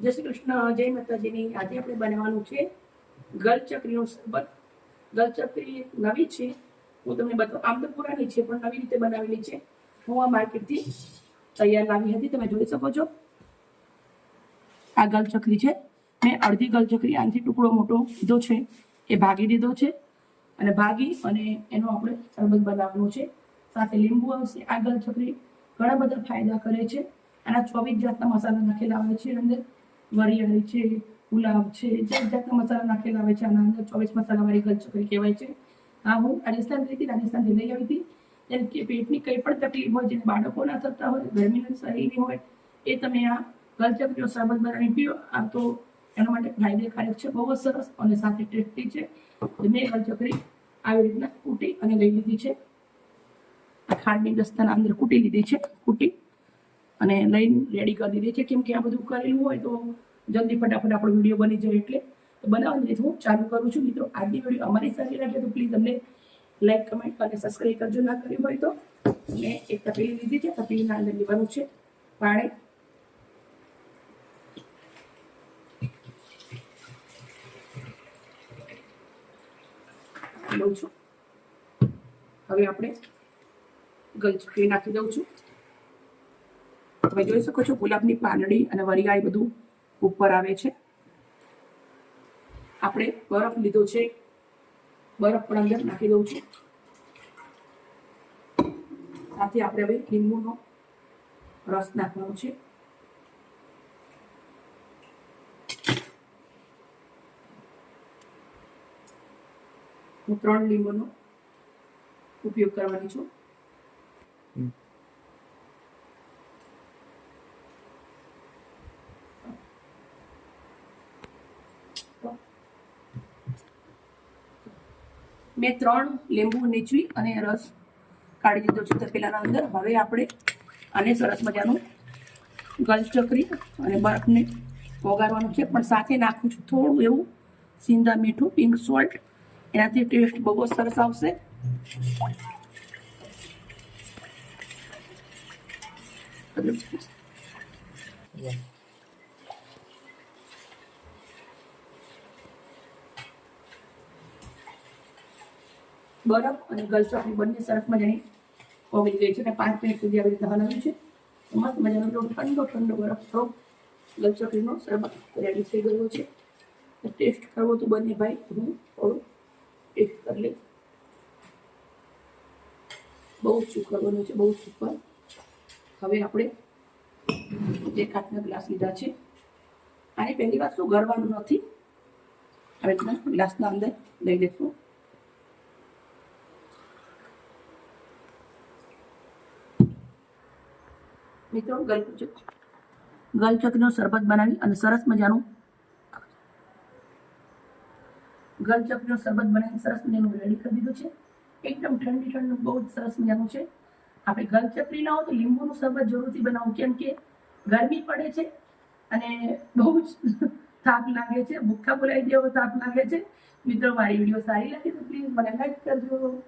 જય શ્રી કૃષ્ણ, જય માતાજીની. આજે આપણે બનાવવાનું છે ગલચકરીનું શરબત ગલચકરી નવી છે. હું તમને બતાવું, આમ તો પુરાણી છે, પણ નવી રીતે બનાવેલી છે. હું આ માર્કેટથી તૈયાર લાવી હતી. તમે જોઈ શકો છો. આ ગલચકરી છે. મેં અડધી ગલચકરી આનાથી ટુકડો મોટો લીધો છે. એ ભાગી દીધો છે. અને ભાગી અને એનો આપણે શરબત બનાવવાનું છે. સાથે લીંબુ આવશે. આ ગલચકરી ઘણા બધા ફાયદા કરે છે. આના ચોવીસ જાતના મસાલા નાખેલા આવે છે અંદર. વરિયાળી છે, ગુલાબ છે જાત જાતના મસાલા નાખેલા આવે છે, આના અંદર ચોવીસ મસાલાવાળી ગલચકરી કહેવાય છે. હા, હું રાજસ્થાન હતી રાજસ્થાનથી લઈ આવી હતી. જેમ કે પેટની કંઈ પણ તકલીફ હોય, જેને બાળકો ના થતા હોય ગરમીના શરીરની હોય, એ તમે આ ગલચકરીઓ શરબત બનાવી પીઓ. આ તો એના માટે ફાયદેકારક છે, બહુ જ સરસ અને સાથે ટેસ્ટી છે. મેં ગલચકરી આવી રીતના કૂટી અને લઈ લીધી છે. આ ખાંડની દસ્તાના અંદર કૂટી લીધી છે, કૂટી અને લઈને રેડી કરી દીધી છે. કેમ કે આ બધું કરેલું હોય તો જલ્દી ફટાફટ આપણો વીડિયો બની જાય એટલે. તો બનાવવાની હું ચાલુ કરું છું. મિત્રો, આજની વીડિયો અમારી સારી લાગે તો પ્લીઝ અમને લાઈક કમેન્ટ અને સબસ્ક્રાઈબ કરજો ના કર્યું હોય તો. મેં એક તપેલી લીધી છે. તપેલીના અંદર લેવાનું છે પાણી. લઉં છું. હવે આપણે ગલચકરી નાખી દઉં છું. તમે જોઈ શકો છો ગુલાબની પાંદડી અને વરિયાળી બધું ઉપર આવે છે. આપણે બરફ લીધો છે. બરફ પણ અંદર નાખી દઉં છું. સાથે આપણે હવે લીંબુનો રસ નાખવાનો છે. હું ત્રણ લીંબુનો ઉપયોગ કરવાની છું. મેં ત્રણ લીંબુ નીચવી અને રસ કાઢી દીધો છે તપેલાના અંદર. હવે આપણે આને સરસ મજાનું ગલચકરી અને બરફને વગાડવાનું છે. પણ સાથે નાખું છું થોડું એવું સિંધા મીઠું, પિંક સોલ્ટ. એનાથી ટેસ્ટ બહુ સરસ આવશે. બરફ અને ગલચકરી બંને સરસ મજાની ઓગળી ગઈ છે અને પાંચ મિનિટ સુધી આવી રીતે હલાવ્યું છે. મસ્ત મજાનો પેલો ઠંડો ઠંડો બરફ થોડો ગલચકરીનો શરબત રેડી થઈ ગયો છે. ટેસ્ટ કરવો તો બંને ભાઈ, હું થોડું ટેસ્ટ કરી લઈશ. બહુ સુપર બન્યું છે, બહુ સુપર હવે આપણે જે કાચના ગ્લાસ લીધા છે, આની પહેલી વાત શું ગરવાનું નથી. રીતના ગ્લાસના અંદર લઈ લઈશું મિત્રો ગલચક ગલચકનો શરબત બનાવી અને સરસ મજાનું ગલચકનો શરબત બનાવી સરસ મજાનું રેડી કરી દીધું છે. એકદમ ઠંડી ઠંડુ, બહુ જ સરસ મજાનું છે. આપણે ગલચકરી ના હોય તો લીંબુનું શરબત જરૂરથી બનાવવું કેમ કે ગરમી પડે છે અને બહુ જ થાક લાગે છે. ભૂખા બોલાવી દેવો થાક લાગે છે. મિત્રો, મારી વીડિયો સારી લાગી તો પ્લીઝ મને લાઈક કરજો.